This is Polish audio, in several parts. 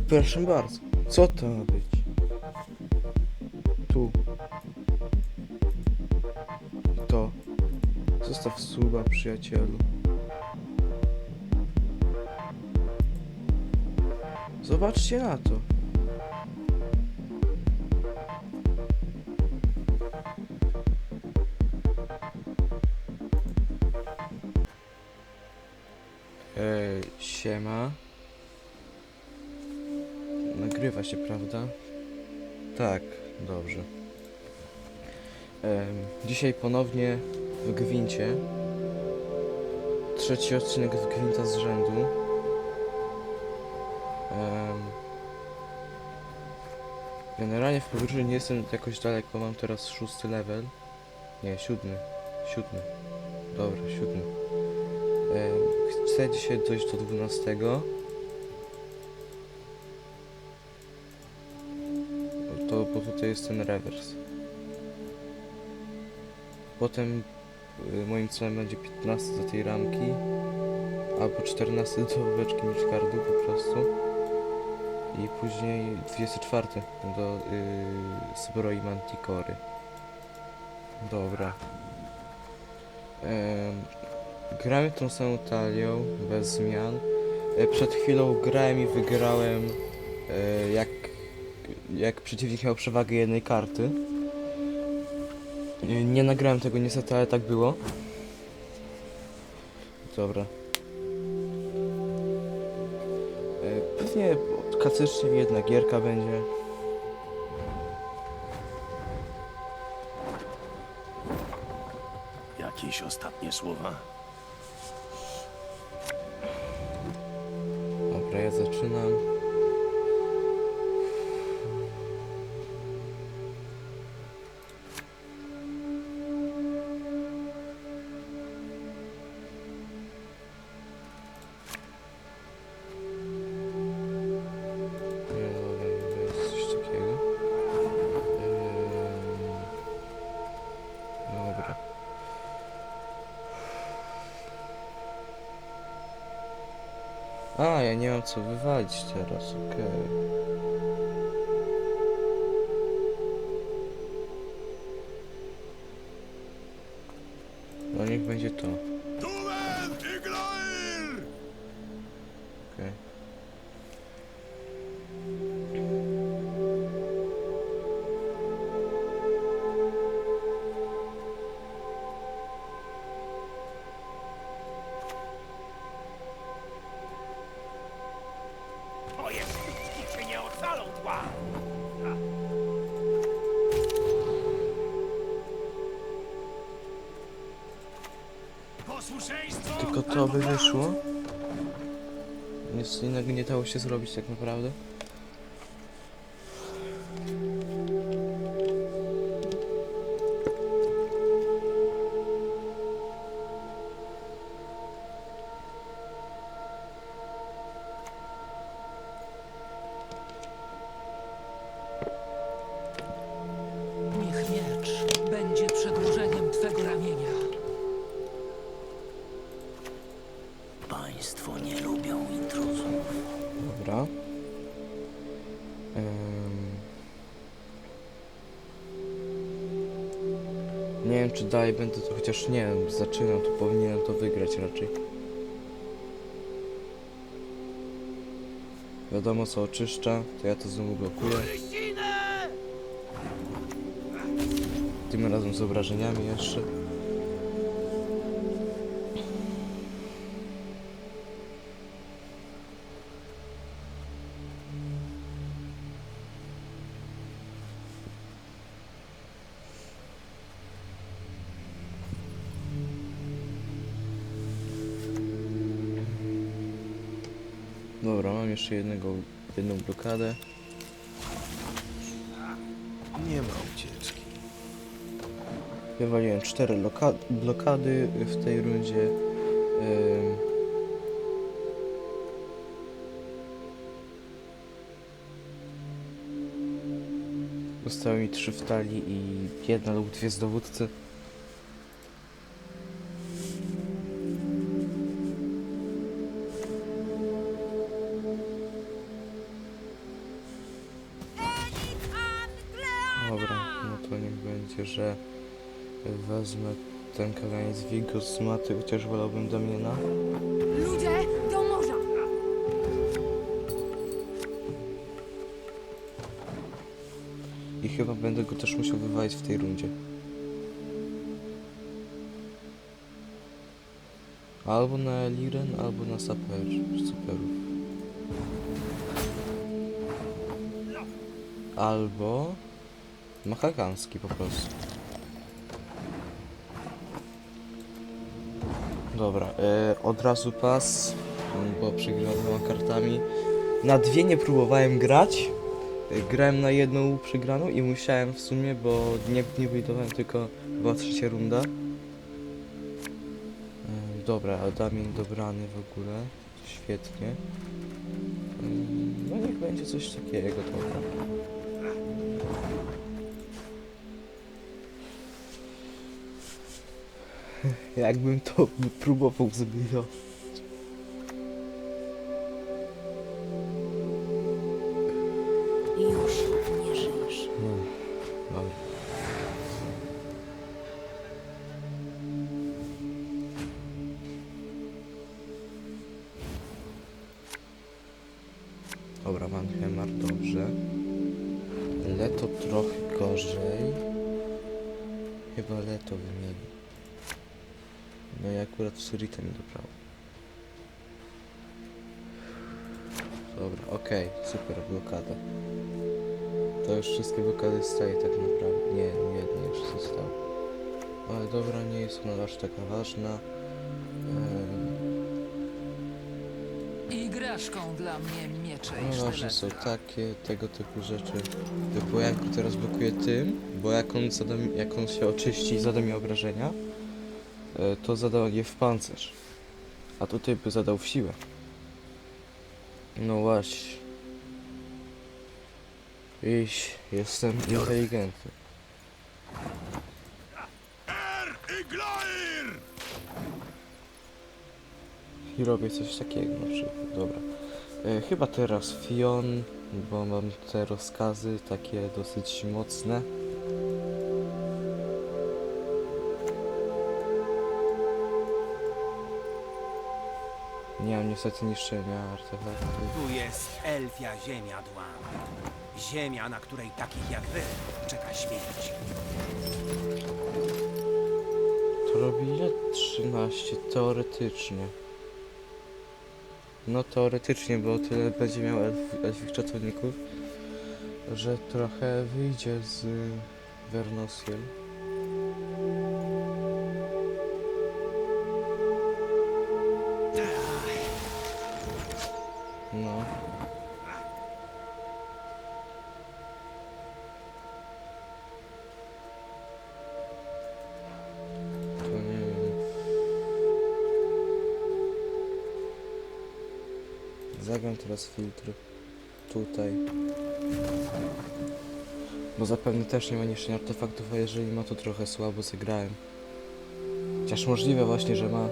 Proszę bardzo. Co to ma być? Tu. To. Zostaw suba, przyjacielu. Zobaczcie na to. Ej, siema. Nagrywa się, prawda? Tak, dobrze. Dzisiaj ponownie w Gwincie. Trzeci odcinek z Gwinta z rzędu. Generalnie w podróży nie jestem jakoś daleko, mam teraz szósty level. Nie, siódmy. Siódmy. Dobra, siódmy. Chcę dzisiaj dojść do dwunastego. Bo tutaj jest ten rewers. Potem y, moim celem będzie 15 do tej ramki, albo 14 do beczki Milchcardu po prostu. I później 24 do y, zbroi Manticory. Dobra. Em, gramy tą samą talią, bez zmian. E, Przed chwilą grałem i wygrałem e, jak jak przeciwnik miał przewagę jednej karty. Nie- nagrałem tego niestety, ale tak było. Dobra. E, Pewnie klasycznie jedna gierka będzie. Jakieś ostatnie słowa? Dobra, ja zaczynam. A, ja nie mam co wywalić teraz, okej. No to by wyszło? Nic innego nie dało się zrobić tak naprawdę. Dobra. Em. Nie wiem czy dalej będę to, chociaż nie wiem, zaczynam, to powinienem to wygrać raczej. Wiadomo co oczyszcza, to ja to znowu blokuję. Tym razem z obrażeniami jeszcze. Mam jeszcze jednego, jedną blokadę. Nie ma ucieczki. Ja waliłem cztery loka- blokady w tej rundzie. Ym. Zostały mi trzy w talii i jedna lub dwie z dowódcy. Wezmę ten kagańc Vigo z maty, chociaż wolałbym Damiena. Ludzie, do morza! I chyba będę go też musiał wywalić w tej rundzie. Albo na Eliren, albo na Saper, Superów. Albo na Haganski po prostu. Dobra, e, od razu pas, bo przegrałem dwoma kartami. Na dwie nie próbowałem grać. E, Grałem na jedną przegraną i musiałem w sumie, bo nie, nie wyjdowałem, tylko była trzecia runda. E, Dobra, Adamian dobrany w ogóle. Świetnie. No niech będzie coś takiego dobra. Jakbym to próbował. Już nie żyjesz. Dobra. Dobra, Van Hemar, dobrze. Leto trochę gorzej. Chyba Leto wymieni. No i akurat w Surita mi dobrało. Dobra, okej, super, blokada. To już wszystkie blokady staje tak naprawdę. Nie, jedna już została. Ale dobra, nie jest ona aż taka ważna. Eee, Igraszką dla mnie miecze no ważne są takie, tego typu rzeczy. Bo jak teraz blokuję tym, bo jak on, zada, jak on się oczyści i zada mi obrażenia, to zada je w pancerz. A tutaj by zadał w siłę. No właśnie. Iś, jestem inteligentny. I robię coś takiego na przykład. Dobra. E, chyba teraz Fion, bo mam te rozkazy takie dosyć mocne. Nie mam niestety niszczenia artefaktu. Tu jest elfia ziemia Dłan. Ziemia, na której takich jak wy czeka śmierć. To robi ile? 13 teoretycznie. No teoretycznie, bo tyle będzie miał elf, elfich czatowników, że trochę wyjdzie z Vernosien. Zagram teraz filtr tutaj. Bo zapewne też nie ma niszczenia artefaktów, a jeżeli ma to trochę słabo zagrałem. Chociaż możliwe właśnie, że ma.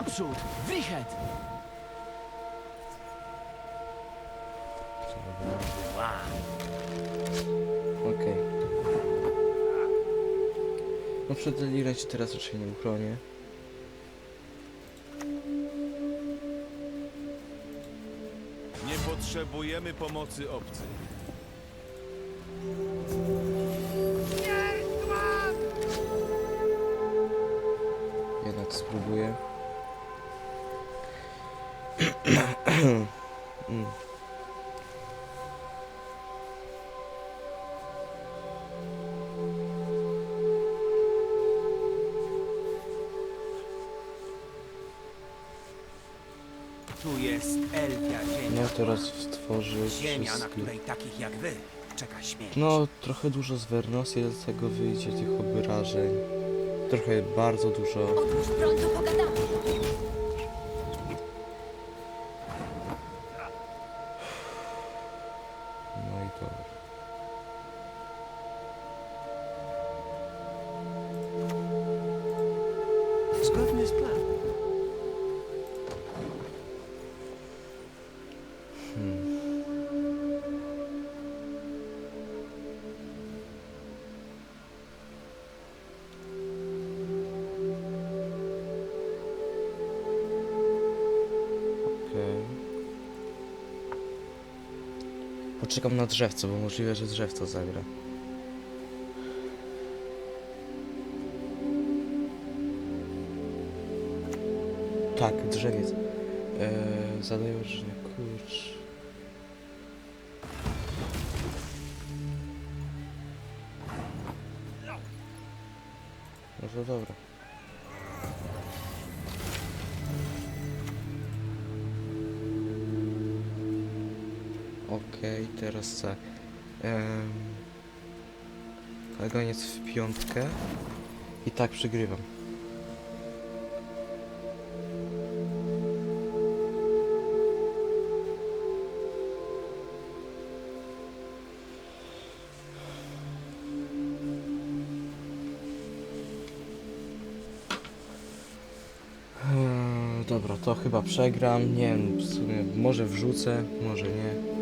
Naprzód! Wichet! Dłan. Okej. No przed Elirem się teraz raczej nie uchronię. Nie potrzebujemy pomocy obcych. Jednak spróbuję. Tu jest elfia ziemia. No teraz stworzy Ziemia, na wszystkie. której takich jak wy czeka śmierć. No, trochę dużo z Vernosi, dlatego wyjdzie tych obrażeń. Trochę bardzo dużo. Odłóż broń, to pogadamy. Poczekam na drzewco, bo możliwe, że drzewco zagra. Tak, drzewiec. Eee, zadaję, że kurcz. No to dobra. Okej, teraz tak. Um, koniec w piątkę. I tak przegrywam. Dobra, to chyba przegram. Nie wiem, w sumie może wrzucę, może nie.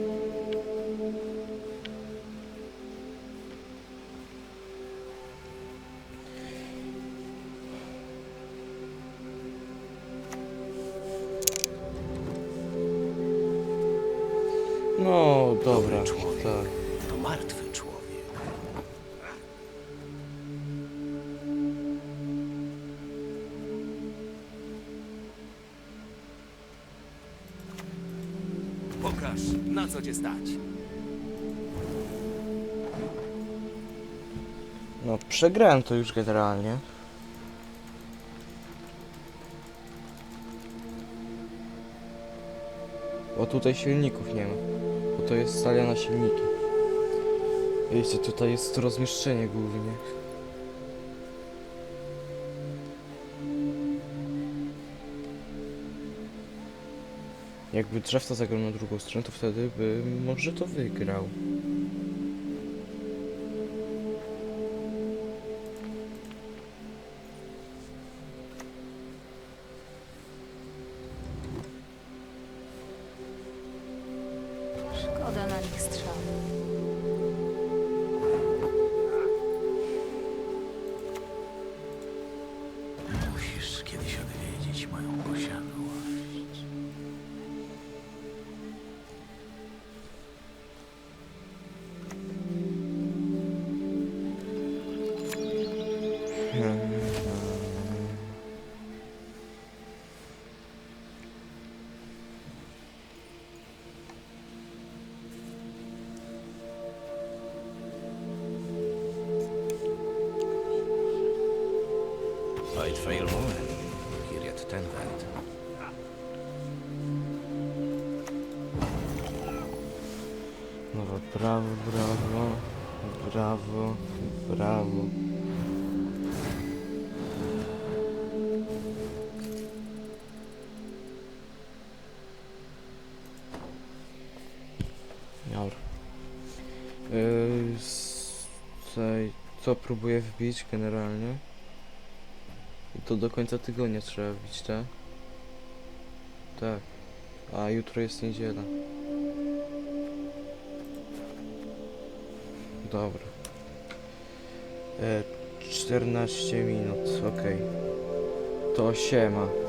No, dobra, Człowiek. tak. To martwy człowiek. Pokaż, na co cię stać. No, przegrałem to już generalnie. Bo tutaj silników nie ma. To jest stalia na silniki. Wiecie, tutaj jest rozmieszczenie głównie. Jakby drzewca zagrał na drugą stronę, to wtedy by może to wygrał. Strzał. Próbuję wbić generalnie? I to do końca tygodnia trzeba wbić, tak? Tak. A jutro jest niedziela. Dobra. E, 14 minut, okej. To siema.